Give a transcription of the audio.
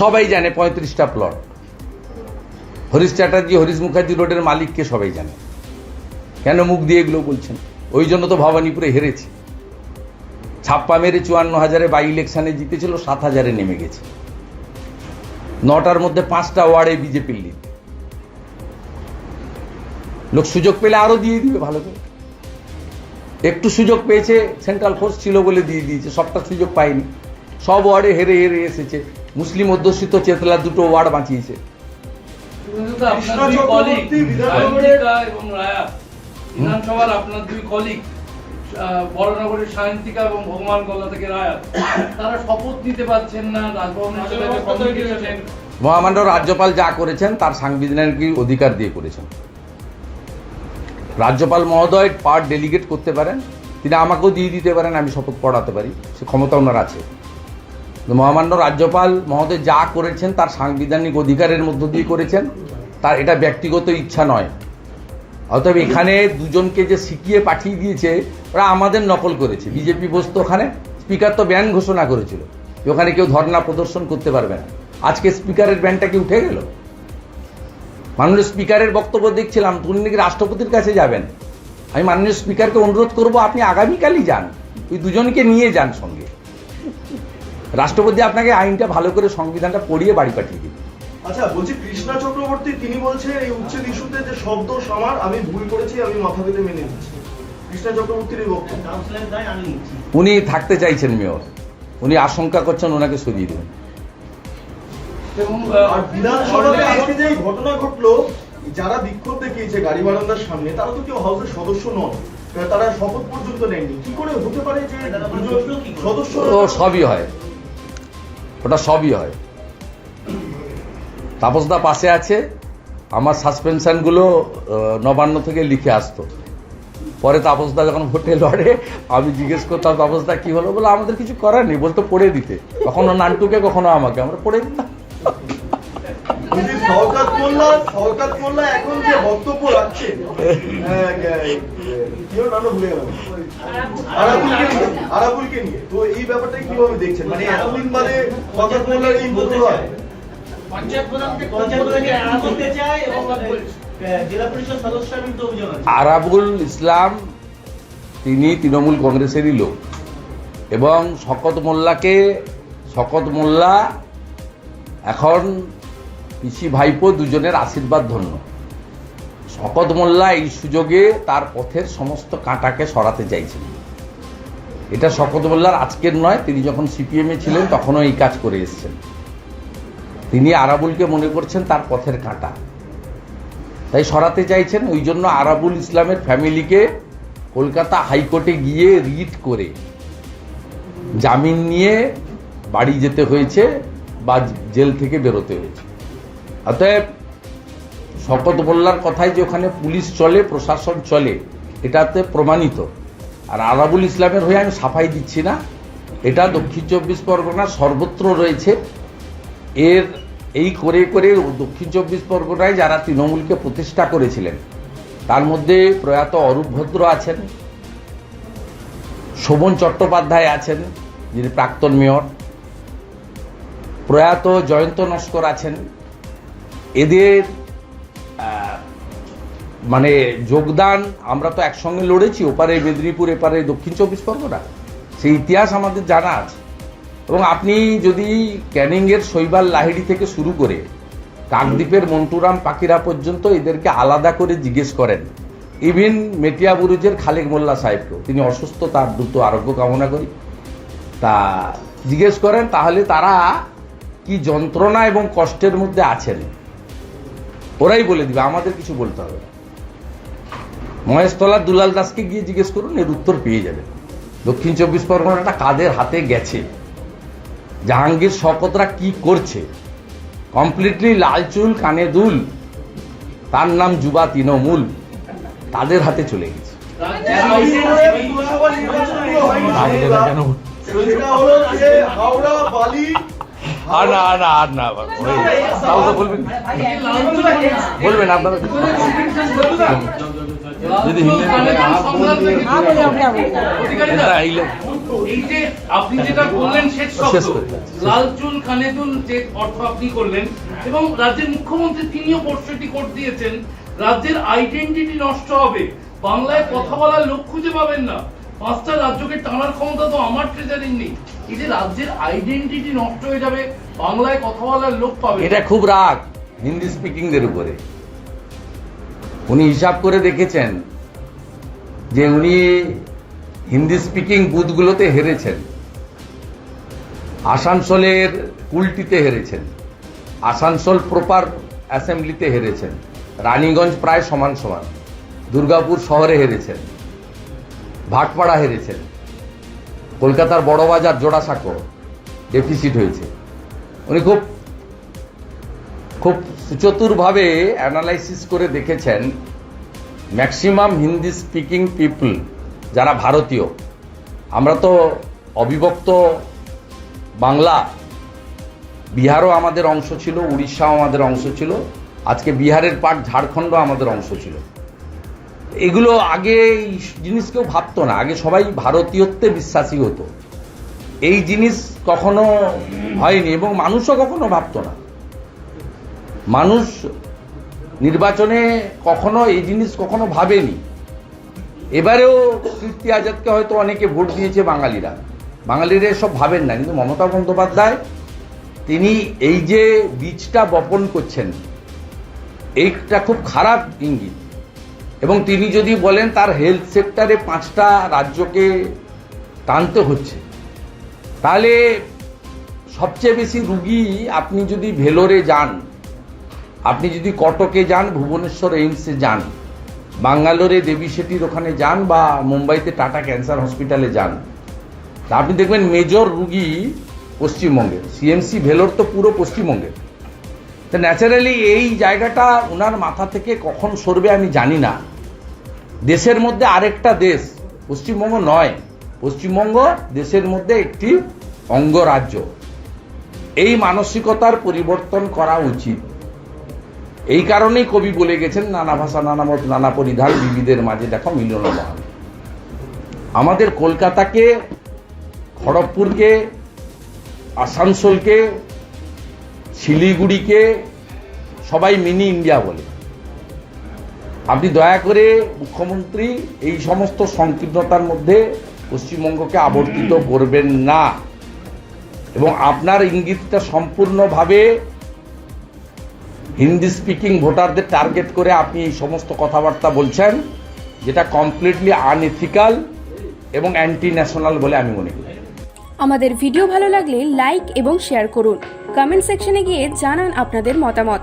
সবাই জানে, পঁয়ত্রিশটা প্লট হরিশ চ্যাটার্জি, হরিশ মুখার্জি রোডের মালিককে সবাই জানে। কেন মুখ দিয়ে এগুলো বলছেন? ওই জন্য তো ভবানীপুরে হেরেছে। ছাপ্পা মেরে চুয়ান্ন হাজারে বাই ইলেকশনে জিতেছিল, সাত হাজারে নেমে গেছে। নটার মধ্যে পাঁচটা ওয়ার্ডে বিজেপির লিড লোক সুযোগ পেলে আরও দিয়ে দিবে ভালো করে। একটু সুযোগ পেয়েছে সেন্ট্রাল ফোর্স ছিল বলে দিয়ে দিয়েছে, সবটা সুযোগ পায়নি। সব ওয়ার্ডে হেরে হেরে এসেছে। মুসলিম অধ্যুষিত চেতলা দুটো ওয়ার্ড বাঁচিয়েছে। বিধানসভার আপনার দুই কলিগ বড়নগরের সায়ন্তিকা এবং ভগবান গলা থেকে রায়া তারা শপথ নিতে পারছেন না রাজভবনের মহামান্য রাজ্যপাল যা করেছেন তার সাংবিধানিক অধিকার দিয়ে করেছেন। রাজ্যপাল মহোদয় পার্ট ডেলিগেট করতে পারেন তিনি আমাকেও দিয়ে দিতে পারেন আমি শপথ পড়াতে পারি সে ক্ষমতা ওনার আছে। মহামান্য রাজ্যপাল মহোদয় যা করেছেন তার সাংবিধানিক অধিকারের মধ্য দিয়ে করেছেন, তার এটা ব্যক্তিগত ইচ্ছা নয়। অতএব এখানে দুজনকে যে শিখিয়ে পাঠিয়ে দিয়েছে, ওরা আমাদের নকল করেছে। বিজেপি বসতো ওখানে, স্পিকার তো ব্যান ঘোষণা করেছিল ওখানে কেউ ধর্না প্রদর্শন করতে পারবে না। আজকে স্পিকারের ব্যানটা কি উঠে গেল? মাননীয় স্পিকারের বক্তব্য দেখছিলাম, উনি নাকি রাষ্ট্রপতির কাছে যাবেন। আমি মাননীয় স্পিকারকে অনুরোধ করব, আপনি আগামীকালই যান। ওই দুজনকে নিয়ে যান সঙ্গে। রাষ্ট্রপতি আপনাকে আইনটা ভালো করে সংবিধানটা পড়িয়ে বাড়ি পাঠিয়ে দিবে। আচ্ছা বলছি কৃষ্ণা চক্রবর্তী তিনি বলছেন এই উচ্ছেদ ইস্যুতে যে শব্দ আমার আমি ভুল করেছি আমি মাথা পেতে মেনে নিচ্ছি। কৃষ্ণা চক্রবর্তীর এই বক্তব্য। উনি থাকতে চাইছেন মেয়র। উনি আশঙ্কা করছেন ওনাকে সরিয়ে দেবেন। আর বিধানসভাতে আজকে যে এই ঘটনা ঘটলো যারা বিক্ষোভ দেখিয়েছে গাড়ি বারান্দার সামনে তারা তো কেউ হাউসের সদস্য নন। তারা শপথ পর্যন্ত নেয়নি। কি করে হতে পারে যে সদস্য সবই হয়। ওটা সবই হয়। তাপসদা পাশে আছে, আমার সাসপেনশানগুলো নবান্ন থেকে লিখে আসতো। পরে তাপসদা যখন ভোটে লড়ে, আমি জিজ্ঞেস করতাম, তাপসদা, কী হলো? বলে, আমাদের কিছু করার নেই, বলতো পড়ে দিতে। কখনো নান্টুকে, কখনো আমাকে, আমরা পড়ে দিতাম। শওকাত মোল্লা শওকাত মোল্লা এখন যে বক্তব্য রাখছে। হ্যাঁ, কি ওর নামটা ভুলে গেলাম। আরাবুলকে নিয়ে আরাবুলকে নিয়ে। তো এই ব্যাপারটা কীভাবে দেখছেন? মানে এতদিন বাদে শওকাত মোল্লার এই বক্তব্য আরাবুল ইসলাম তিনি তৃণমূল কংগ্রেসেরই লোক। এবং শকত মোল্লাকে শকত মোল্লা এখন পিসি ভাইপো দুজনের আশীর্বাদ ধন্য। শকত মোল্লা এই সুযোগে তার পথের সমস্ত কাঁটাকে সরাতে চাইছেন এটা শকত মোল্লার আজকের নয়, তিনি যখন সিপিএমে ছিলেন তখনও এই কাজ করে এসেছেন। তিনি আরাবুলকে মনে করছেন তার পথের কাঁটা। তাই সরাতে চাইছেন, ওই জন্য আরাবুল ইসলামের ফ্যামিলিকে কলকাতা হাইকোর্টে গিয়ে রিট করে জামিন নিয়ে বাড়ি যেতে হয়েছে বা জেল থেকে বেরোতে হয়েছে। অতএব শপথ মোল্লার কথায় যে ওখানে পুলিশ চলে, প্রশাসন চলে, এটাতে প্রমাণিত। আর আরাবুল ইসলামের হয়ে আমি সাফাই দিচ্ছি না। এটা দক্ষিণ চব্বিশ পরগনা সর্বত্র রয়েছে। এর এই করে করে দক্ষিণ চব্বিশ পরগনায় যারা তৃণমূলকে প্রতিষ্ঠা করেছিলেন, তার মধ্যে প্রয়াত অরূপ ভদ্র আছেন, শোভন চট্টোপাধ্যায় আছেন, যিনি প্রাক্তন মেয়র, প্রয়াত জয়ন্ত নস্কর আছেন এদের মানে যোগদান, আমরা তো একসঙ্গে লড়েছি, ওপারে মেদিনীপুর, এপারে দক্ষিণ চব্বিশ পরগনা। সেই ইতিহাস আমাদের জানা আছে। এবং আপনি যদি ক্যানিংয়ের শৈবাল লাহিড়ি থেকে শুরু করে কাকদ্বীপের মন্টুরাম, পাখিরা পর্যন্ত এদেরকে আলাদা করে জিজ্ঞেস করেন, ইভিন মেটিয়া বুরুজের খালেক মোল্লা সাহেবকেও, তিনি অসুস্থ, তার দ্রুত আরোগ্য কামনা করি। তা জিজ্ঞেস করেন, তাহলে তারা কি যন্ত্রণা এবং কষ্টের মধ্যে আছেন? ওরাই বলে দিবে আমাদের কিছু বলতে হবে না। মহেশতলা দুলাল দাসকে গিয়ে জিজ্ঞেস করুন এর উত্তর পেয়ে যাবেন দক্ষিণ চব্বিশ পরগনাটা কাদের হাতে গেছে? জাহাঙ্গীর শকতরা কি করছে? কমপ্লিটলি লাল চুল কানে দুল। তার নাম যুবা তৃণমূল। তাদের হাতে চলে গেছে। পুরসভা আর না আর না আর না ওই, তাও তো বলবেন বলবেন আপনারা যদি যে আপনি যেটা বললেন শেষ অর্থ আপনি করলেন এবং রাজ্যের মুখ্যমন্ত্রী তিনিও পরশুটি কোট দিয়েছেন রাজ্যের আইডেন্টিটি নষ্ট হবে। বাংলায় কথা বলার লোক খুঁজে পাবেন না। পাঁচটা রাজ্যকে টানার ক্ষমতা তো আমার ট্রেজারির নেই। এই যে রাজ্যের আইডেন্টিটি নষ্ট হয়ে যাবে, বাংলায় কথা বলার লোক পাবে এটা খুব রাগ হিন্দি স্পিকিংদের উপরে। উনি হিসাব করে দেখেছেন যে উনি হিন্দি স্পিকিং বুথগুলোতে হেরেছেন। আসানসোলের কুলটিতে হেরেছেন। আসানসোল প্রপার অ্যাসেম্বলিতে হেরেছেন। রানীগঞ্জ প্রায় সমান সমান। দুর্গাপুর শহরে হেরেছেন। ভাটপাড়া হেরেছেন। কলকাতার বড় বড়বাজার জোড়াসাঁকো ডেফিসিট হয়েছে। উনি খুব খুব সুচতুরভাবে অ্যানালাইসিস করে দেখেছেন ম্যাক্সিমাম হিন্দি স্পিকিং পিপল যারা ভারতীয়। আমরা তো অবিভক্ত বাংলা, বিহারও আমাদের অংশ ছিল, উড়িষ্যাও আমাদের অংশ ছিল, আজকে বিহারের পার্ট ঝাড়খণ্ড আমাদের অংশ ছিল। এগুলো আগে এই জিনিস কেউ ভাবতো না। আগে সবাই ভারতীয়ত্বে বিশ্বাসী হতো। এই জিনিস কখনো হয়নি এবং মানুষও কখনো ভাবতো না। মানুষ নির্বাচনে কখনো এই জিনিস কখনো ভাবেনি। এবারেও কীর্তি আজাদকে হয়তো অনেকে ভোট দিয়েছে বাঙালিরা। বাঙালিরা এসব ভাবেন না, কিন্তু মমতা বন্দ্যোপাধ্যায়, তিনি এই যে বীজটা বপন করছেন, এইটা খুব খারাপ ইঙ্গিত। এবং তিনি যদি বলেন তার হেলথ সেক্টরে পাঁচটা রাজ্যকে টানতে হচ্ছে, তাহলে সবচেয়ে বেশি রুগী আপনি যদি ভেলোরে যান, আপনি যদি কটকে যান, ভুবনেশ্বর এইমসে যান, বাঙ্গালোরে দেবী শেঠির ওখানে যান বা মুম্বাইতে টাটা ক্যান্সার হসপিটালে যান, তা আপনি দেখবেন মেজর রুগী পশ্চিমবঙ্গের সিএমসি ভেলোর তো পুরো পশ্চিমবঙ্গের তো ন্যাচারালি এই জায়গাটা ওনার মাথা থেকে কখন সরবে আমি জানি না। দেশের মধ্যে আরেকটা দেশ, পশ্চিমবঙ্গ নয়। পশ্চিমবঙ্গ দেশের মধ্যে একটি অঙ্গরাজ্য। এই মানসিকতার পরিবর্তন করা উচিত। এই কারণেই কবি বলে গেছেন, নানা ভাষা, নানা মত, নানা পরিধান বিবিধের মাঝে দেখো মিলন মহান। আমাদের কলকাতাকে, খড়গপুরকে, আসানসোলকে, শিলিগুড়িকে সবাই মিনি ইন্ডিয়া বলে। আপনি দয়া করে মুখ্যমন্ত্রী এই সমস্ত সংকীর্ণতার মধ্যে পশ্চিমবঙ্গকে আবর্তিত করবেন না। এবং আপনার ইঙ্গিতটা সম্পূর্ণভাবে হিন্দি স্পিকিং ভোটারদের টার্গেট করে আপনি এই সমস্ত কথাবার্তা বলছেন, যেটা কমপ্লিটলি আনএথিক্যাল এবং অ্যান্টি ন্যাশনাল বলে আমি মনে করি। আমাদের ভিডিও ভালো লাগলে লাইক এবং শেয়ার করুন। কমেন্ট সেকশনে গিয়ে জানান আপনাদের মতামত।